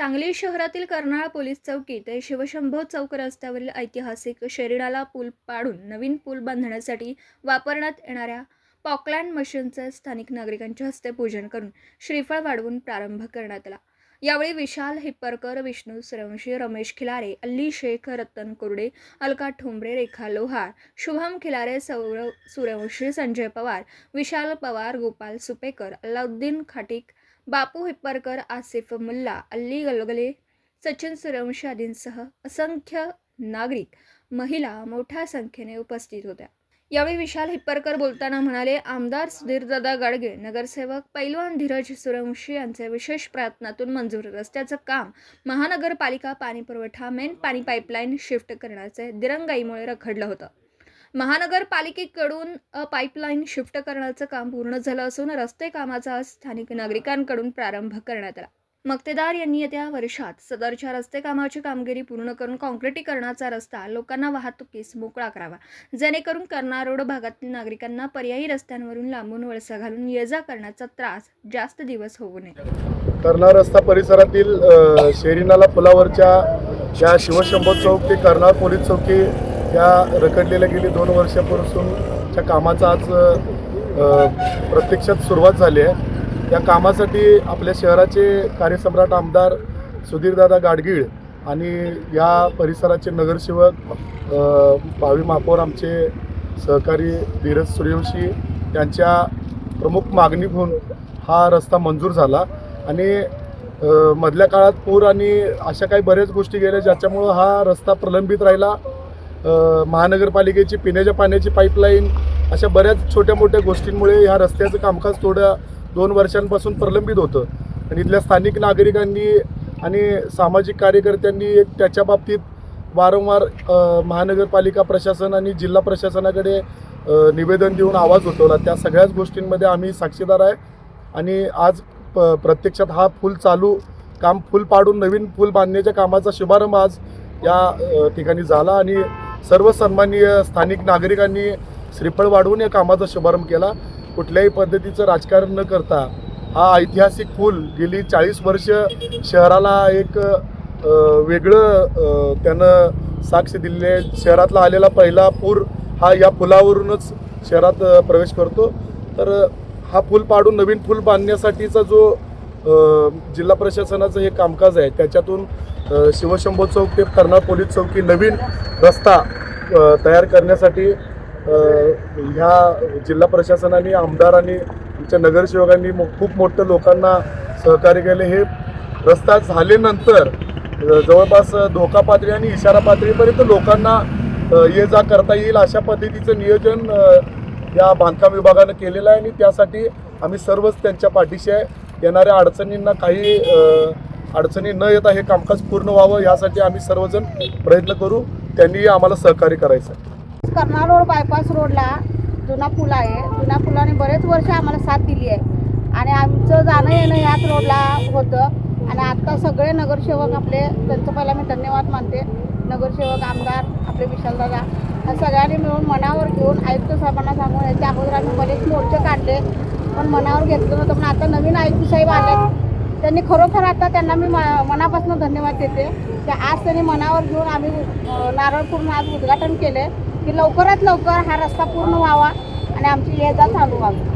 सांगली शहरातील कर्नाळ पोलीस चौकी ते शिवशंभो चौक रस्त्यावरील ऐतिहासिक शेरिडाला पूल पाडून नवीन पूल बांधण्यासाठी वापरण्यात येणाऱ्या पॉकलँड मशीनचे स्थानिक नागरिकांच्या हस्ते पूजन करून श्रीफळ वाढवून प्रारंभ करण्यात आला. यावेळी विशाल हिप्परकर विष्णू सरवंशी रमेश खिलारे अल्ली शेख रतन कुर्डे अलका ठोंबरे रेखा लोहार शुभम खिलारे सौरव सूर्यवंशी संजय पवार विशाल पवार गोपाल सुपेकर अल्लाउद्दीन खाटीक बापू हिप्परकर आसिफ मुल्ला अल्ली गलगले सचिन सूर्यवंशी आदींसह असंख्य नागरिक महिला मोठ्या संख्येने उपस्थित होत्या. यावेळी विशाल हिप्परकर बोलताना म्हणाले आमदार सुधीरदादा गाडगे नगरसेवक पैलवान धीरज सूर्यवंशी यांचे विशेष प्रयत्नातून मंजूर रस्त्याचं काम महानगरपालिका पाणीपुरवठा मेन पाणी पाईपलाईन शिफ्ट करण्याचे दिरंगाईमुळे रखडलं होतं. महानगरपालिकेकडून पाईपलाईन शिफ्ट करण्याचं काम पूर्ण झालं असून रस्ते कामाचा स्थानिक नागरिकांकडून प्रारंभ करण्यात आला. मक्तेदार यांनी येत्या वर्षात सदरच्या रस्ते कामाची कामगिरी पूर्ण करून काँक्रिटीकरणाचा रस्ता लोकांना वाहतुकीस मोकळा करावा. जेणेकरून कर्ना रोड भागातील नागरिकांना पर्यायी रस्त्यांवरून लांबून वळसा घालून ये जा करण्याचा त्रास जास्त दिवस होऊ नये. कर्नाळ रस्ता परिसरातील शेरीनाला पुलावरच्या ज्या शिवशंभो चौक ते कर्नाळ पोलीस चौकी या रखडलेल्या गेली दोन वर्षापासूनच्या कामाचा आज प्रत्यक्षात सुरुवात झाली आहे. या कामासाठी आपल्या शहराचे कार्यसम्राट आमदार सुधीरदादा गाडगीळ आणि या परिसराचे नगरसेवक भावी महापौर आमचे सहकारी धीरज सूर्यवंशी यांच्या प्रमुख मागणी होऊन हा रस्ता मंजूर झाला. आणि मधल्या काळात पूर आणि अशा काही बऱ्याच गोष्टी गेल्या ज्याच्यामुळं हा रस्ता प्रलंबित राहिला. महानगरपालिकेची पिण्याच्या पाण्याची पाईपलाईन अशा बऱ्याच छोट्या मोठ्या गोष्टींमुळे ह्या रस्त्याचं कामकाज थोड्या दोन वर्षांपासून प्रलंबित होतं. आणि इथल्या स्थानिक नागरिकांनी आणि सामाजिक कार्यकर्त्यांनी एक त्याच्या बाबतीत वारंवार महानगरपालिका प्रशासन आणि जिल्हा प्रशासनाकडे निवेदन देऊन आवाज उठवला. त्या सगळ्याच गोष्टींमध्ये आम्ही साक्षीदार आहे. आणि आज प प्रत्यक्षात हा पूल चालू काम फुल पाडून नवीन पूल बांधण्याच्या कामाचा शुभारंभ आज या ठिकाणी झाला. आणि सर्व सन्माननीय स्थानिक नागरिकांनी श्रीफळ वाढवून या कामाचा शुभारंभ केला. कुठल्याही पद्धतीचं राजकारण न करता हा ऐतिहासिक पूल गेली चाळीस वर्ष शहराला एक वेगळं त्यानं साक्ष दिलेली आहे. शहरातला आलेला पहिला पूर हा या पुलावरूनच शहरात प्रवेश करतो. तर हा पूल पाडून नवीन पूल बांधण्यासाठीचा जो जिल्हा प्रशासनाचं हे कामकाज आहे त्याच्यातून शिवशंभो चौक ते कर्नाळ पोलीस चौकी नवीन रस्ता तयार करण्यासाठी ह्या जिल्हा प्रशासनाने आमदारांनी आमच्या नगरसेवकांनी मो- खूप मोठं लोकांना सहकार्य केले. हे रस्ता झाल्यानंतर जवळपास धोका पातळी आणि इशारा पातळीपर्यंत लोकांना ये जा करता येईल अशा पद्धतीचं नियोजन या बांधकाम विभागानं केलेलं आहे. आणि त्यासाठी आम्ही सर्वच त्यांच्या पाठीशी आहे. येणाऱ्या अडचणींना काही अडचणी न येता हे कामकाज पूर्ण व्हावं यासाठी आम्ही सर्वजण प्रयत्न करू. त्यांनी आम्हाला सहकार्य करायचं आहे. कर्नाळ रोड बायपास रोडला जुना पूल आहे. जुना पुलाने बरेच वर्ष आम्हाला साथ दिली आहे. आणि आमचं जाणं येणं ह्याच रोडला होतं. आणि आत्ता सगळे नगरसेवक आपले त्यांचं पहिला मी धन्यवाद मानते. नगरसेवक आमदार आपले विशालदादा ह्या सगळ्यांनी मिळून मनावर घेऊन आयुक्त साहेबांना सांगून याच्या अगोदर आम्ही बरेच मोर्चे काढले. पण मनावर घेतलं नव्हतं. पण आता नवीन आयुक्त साहेब आले त्यांनी खरोखर आता त्यांना मी म- मनापासून धन्यवाद देते. त्या आज त्यांनी मनावर घेऊन आम्ही नारळ पूर्ण आज उद्घाटन केले की लवकरात लवकर हा रस्ता पूर्ण व्हावा आणि आमची ये जा चालू व्हावी.